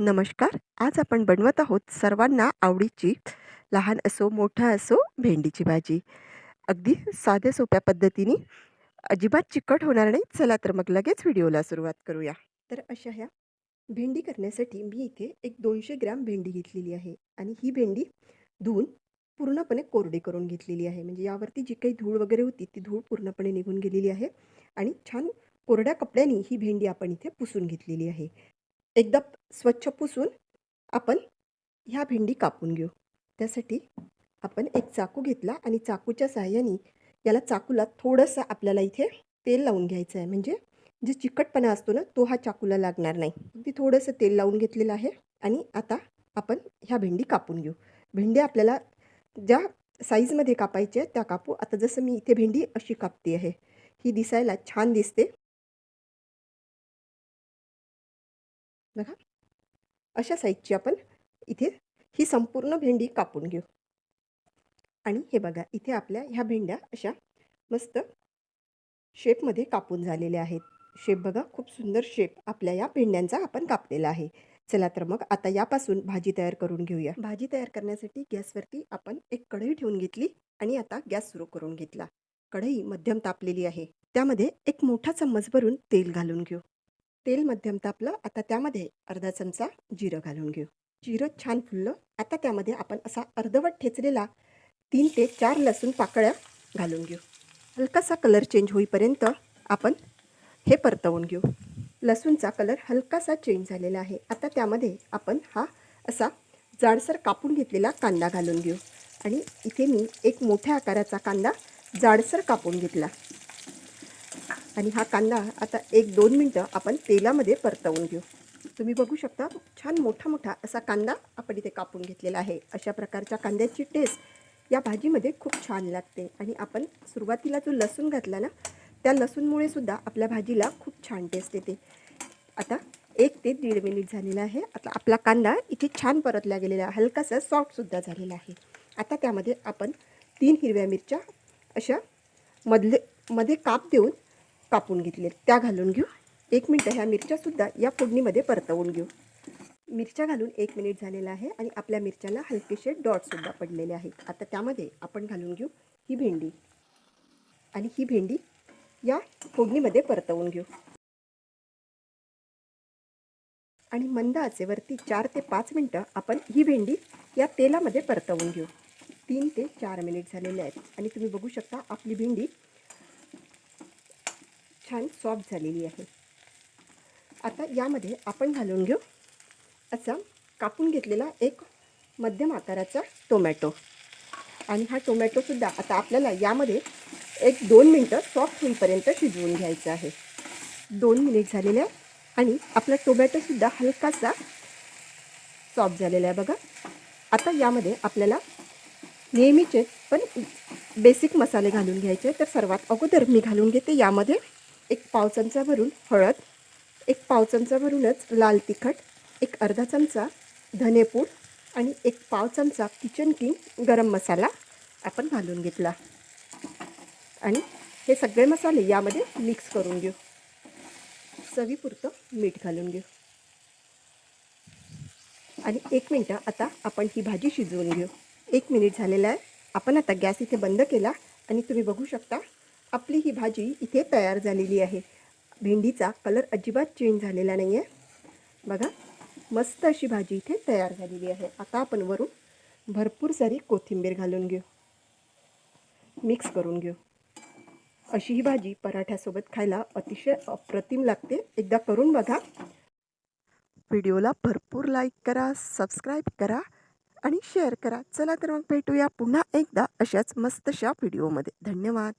नमस्कार. आज आपण बनवत आहोत सर्वांना आवडीची लहान असो मोठा असो भेंडीची भाजी. अगदी साध्या सोप्या पद्धतीने अजिबात चिकट होणार नाही. चला तर मग लगेच व्हिडिओला सुरुवात करूया. तर अशा ह्या भेंडी करण्यासाठी मी इथे एक दोनशे ग्रॅम भेंडी घेतलेली आहे आणि ही भेंडी धुवून पूर्णपणे कोरडी करून घेतलेली आहे. म्हणजे यावरती जी काही धूळ वगैरे होती ती धूळ पूर्णपणे निघून गेलेली आहे आणि छान कोरड्या कपड्याने ही भेंडी आपण इथे पुसून घेतलेली आहे. एकदा स्वच्छ पुसून आपण ह्या भेंडी कापून घेऊ. त्यासाठी आपण एक चाकू घेतला आणि चाकूच्या साहाय्याने याला चाकूला थोडंसं आपल्याला इथे तेल लावून घ्यायचं आहे. म्हणजे जे चिकटपणा असतो ना तो हा चाकूला लागणार नाही. अगदी थोडंसं तेल लावून घेतलेलं आहे आणि आता आपण ह्या भेंडी कापून घेऊ. भेंडी आपल्याला ज्या साईजमध्ये कापायचे त्या कापू. आता जसं मी इथे भेंडी अशी कापते आहे ही दिसायला छान दिसते. बघा. अशा साईजची आपण इथे ही संपूर्ण भेंडी कापून घेऊ. आणि हे बघा इथे आपल्या ह्या भेंड्या अशा मस्त शेपमध्ये कापून झालेल्या आहेत. शेप बघा खूप सुंदर शेप आपल्या या भेंड्यांचा आपण कापलेला आहे. चला तर मग आता यापासून भाजी तयार करून घेऊया. भाजी तयार करण्यासाठी गॅसवरती आपण एक कढई ठेवून घेतली आणि आता गॅस सुरू करून घेतला. कढई मध्यम तापलेली आहे. त्यामध्ये एक मोठा चम्मच भरून तेल घालून घेऊ. तेल मध्यम तापलं आता त्यामध्ये अर्धा चमचा जिरं घालून घेऊ. जिरं छान फुललं आता त्यामध्ये आपण असा अर्धवट ठेचलेला तीन ते चार लसूण पाकळ्या घालून घेऊ. हलकासा कलर चेंज होईपर्यंत आपण हे परतवून घेऊ. लसूणचा कलर हलकासा चेंज झालेला आहे. आता त्यामध्ये आपण हा असा जाडसर कापून घेतलेला कांदा घालून घेऊ. आणि इथे मी एक मोठ्या आकाराचा कांदा जाडसर कापून घेतला. आणि हा कांदा आता एक दोन मिनटं आपण तेलामध्ये परतवून घेऊ. तुम्ही बघू शकता छान मोठा मोठा असा कांदा आपण इथे कापून घेतलेला आहे. अशा प्रकारच्या कांद्याची टेस्ट या भाजीमध्ये खूप छान लागते. आणि आपण सुरुवातीला जो लसूण घातला ना त्या लसूणमुळे सुद्धा आपल्या भाजीला खूप छान टेस्ट येते. आता एक ते दीड मिनिट झालेला आहे. आता आपला कांदा इथे छान परतला गेलेला आहे. हलकासा सॉफ्टसुद्धा झालेला आहे. आता त्यामध्ये आपण तीन हिरव्या मिरच्या अशा मधले मध्ये काप देऊन कापून घेतले. त्या घालून घेऊ. एक मिनटं ह्या मिरच्यासुद्धा या फोडणीमध्ये परतवून घेऊ. मिरच्या घालून एक मिनिट झालेला आहे आणि आपल्या मिरच्याला हलकेसे डॉटसुद्धा पडलेले आहेत. आता त्यामध्ये आपण घालून घेऊ ही भेंडी. आणि ही भेंडी या फोडणीमध्ये परतवून घेऊ. आणि मंद आचेवरती चार ते पाच मिनटं आपण ही भेंडी या तेलामध्ये परतवून घेऊ. तीन ते चार मिनिट झालेले आहेत. आणि तुम्ही बघू शकता आपली भेंडी छान सॉफ्ट झालेली आहे. आता यामध्ये आपण घालून घेऊ असा कापून घेतलेला एक मध्यम आकाराचा टोमॅटो आणि हा टोमॅटोसुद्धा आता आपल्याला यामध्ये एक दोन मिनटं सॉफ्ट होईपर्यंत शिजवून घ्यायचं आहे. दोन मिनिट झालेले आहे आणि आपला टोमॅटोसुद्धा हलकासा सॉफ्ट झालेला आहे बघा. आता यामध्ये आपल्याला नेहमीचे पण बेसिक मसाले घालून घ्यायचे. तर सर्वात अगोदर मी घालून घेते यामध्ये एक पाव चमचा भरून हळद एक पाव चमचा भरूनच लाल तिखट एक अर्धा चमचा धनेपूड आणि एक पाव चमचा किचन किंग गरम मसाला आपण घालून घेतला. आणि हे सगळे मसाले यामध्ये मिक्स करून घेऊ. चवीपुरतं मीठ घालून घेऊ. आणि एक मिनटं आता आपण ही भाजी शिजवून घेऊ. एक मिनिट झालेलं आहे. आपण आता गॅस इथे बंद केला आणि तुम्ही बघू शकता आपली ही भाजी इथे तयार झालेली आहे. भेंडीचा कलर अजिबात चेंज झालेला नाही आहे बघा मस्त अशी भाजी इथे तयार झालेली आहे. आता आपण वरून भरपूर सारी कोथिंबीर घालून घेऊ. मिक्स करून घेऊ. अशी ही भाजी पराठ्यासोबत खायला अतिशय अप्रतिम लागते. एकदा करून बघा. व्हिडिओला भरपूर लाईक करा सबस्क्राईब करा आणि शेअर करा. चला तर मग भेटूया पुन्हा एकदा अशाच मस्तशा व्हिडिओमध्ये. धन्यवाद.